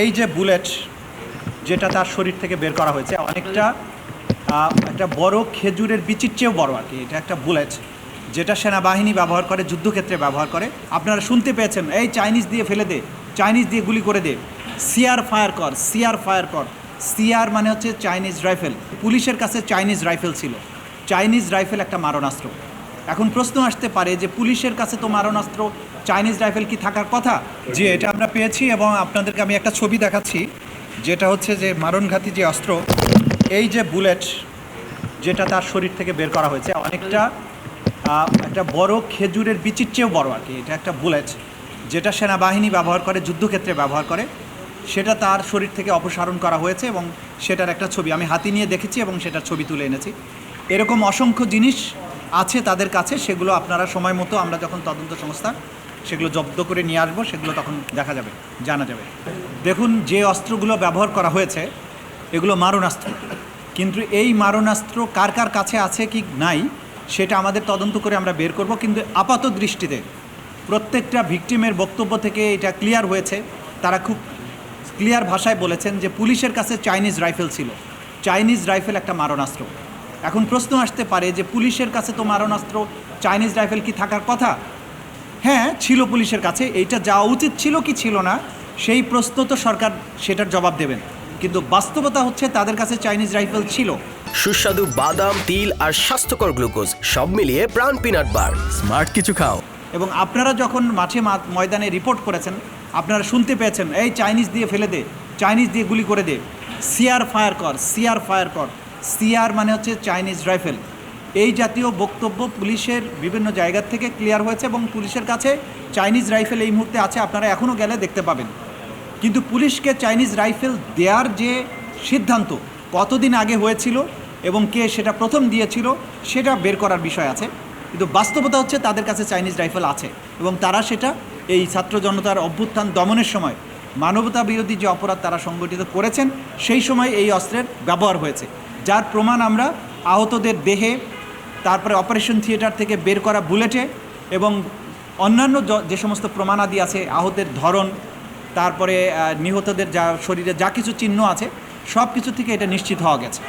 এই যে বুলেট যেটা তার শরীর থেকে বের করা হয়েছে, অনেকটা একটা বড় খেজুরের বিচির চেয়েও বড় আর কি। এটা একটা বুলেট যেটা সেনাবাহিনী ব্যবহার করে, যুদ্ধক্ষেত্রে ব্যবহার করে। আপনারা শুনতে পেয়েছেন, এই চাইনিজ দিয়ে ফেলে দে, চাইনিজ দিয়ে গুলি করে দে। সিআর ফায়ার কর, সিআর ফায়ার কর। সিআর মানে হচ্ছে চাইনিজ রাইফেল। পুলিশের কাছে চাইনিজ রাইফেল ছিল। চাইনিজ রাইফেল একটা মারণাস্ত্র। এখন প্রশ্ন আসতে পারে যে পুলিশের কাছে তো মারণাস্ত্র চাইনিজ রাইফেল কি থাকার কথা? যে এটা আমরা পেয়েছি এবং আপনাদেরকে আমি একটা ছবি দেখাচ্ছি, যেটা হচ্ছে যে মারণঘাতী যে অস্ত্র, এই যে বুলেট যেটা তার শরীর থেকে বের করা হয়েছে, অনেকটা একটা বড় খেজুরের বিচির চেয়েও বড় আর কি, এটা একটা বুলেট, যেটা সেনাবাহিনী ব্যবহার করে, যুদ্ধক্ষেত্রে ব্যবহার করে, সেটা তার শরীর থেকে অপসারণ করা হয়েছে এবং সেটার একটা ছবি আমি হাতি নিয়ে দেখেছি এবং সেটার ছবি তুলে এনেছি। এরকম অসংখ্য জিনিস আছে তাদের কাছে, সেগুলো আপনারা সময় মতো, আমরা যখন তদন্ত সংস্থা, সেগুলো জব্দ করে নিয়ে আসব, সেগুলো তখন দেখা যাবে, জানা যাবে। দেখুন, যে অস্ত্রগুলো ব্যবহার করা হয়েছে, এগুলো মারণাস্ত্র। কিন্তু এই মারণাস্ত্র কার কার কাছে আছে কি নাই, সেটা আমাদের তদন্ত করে আমরা বের করব। কিন্তু আপাত দৃষ্টিতে প্রত্যেকটা ভিকটিমের বক্তব্য থেকে এটা ক্লিয়ার হয়েছে। তারা খুব ক্লিয়ার ভাষায় বলেছেন যে পুলিশের কাছে চাইনিজ রাইফেল ছিল। চাইনিজ রাইফেল একটা মারণাস্ত্র। এখন প্রশ্ন আসতে পারে যে পুলিশের কাছে তো মারণাস্ত্র চাইনিজ রাইফেল কি থাকার কথা? হ্যাঁ ছিল পুলিশের কাছে এইটা যাওয়া উচিত ছিল কি ছিল না সেই প্রশ্ন তো সরকার সেটার জবাব দেবেন। কিন্তু বাস্তবতা হচ্ছে তাদের কাছে চাইনিজ রাইফেল ছিল। সুস্বাদু বাদাম তিল আর স্বাস্থ্যকর গ্লুকোজ সব মিলিয়ে প্রাণ পিনাট বার। স্মার্ট কিছু খাও। এবং আপনারা যখন মাঠে মা- ময়দানে রিপোর্ট করেছেন আপনারা শুনতে পেয়েছেন এই চাইনিজ দিয়ে ফেলে দে চাইনিজ দিয়ে গুলি করে দে। সিআর ফায়ার কর সিআর ফায়ার কর। সিআর মানে হচ্ছে চাইনিজ রাইফেল। এই জাতীয় বক্তব্য পুলিশের বিভিন্ন জায়গা থেকে ক্লিয়ার হয়েছে এবং পুলিশের কাছে চাইনিজ রাইফেল এই মুহূর্তে আছে, আপনারা এখনও গেলে দেখতে পাবেন। কিন্তু পুলিশকে চাইনিজ রাইফেল দেওয়ার যে সিদ্ধান্ত কতদিন আগে হয়েছিল এবং কে সেটা প্রথম দিয়েছিল, সেটা বের করার বিষয় আছে। কিন্তু বাস্তবতা হচ্ছে তাদের কাছে চাইনিজ রাইফেল আছে এবং তারা সেটা এই ছাত্র জনতার অভ্যুত্থান দমনের সময় মানবতা বিরোধী যে অপরাধ তারা সংগঠিত করেছেন, সেই সময় এই অস্ত্রের ব্যবহার হয়েছে। যার প্রমাণ আমরা আহতদের দেহে, তারপরে অপারেশন থিয়েটার থেকে বের করা বুলেটে এবং অন্যান্য যে সমস্ত প্রমাণাদি আছে, আহতের ধরন, তারপরে নিহতদের যা শরীরে যা কিছু চিহ্ন আছে সব কিছু থেকে এটা নিশ্চিত হওয়া গেছে।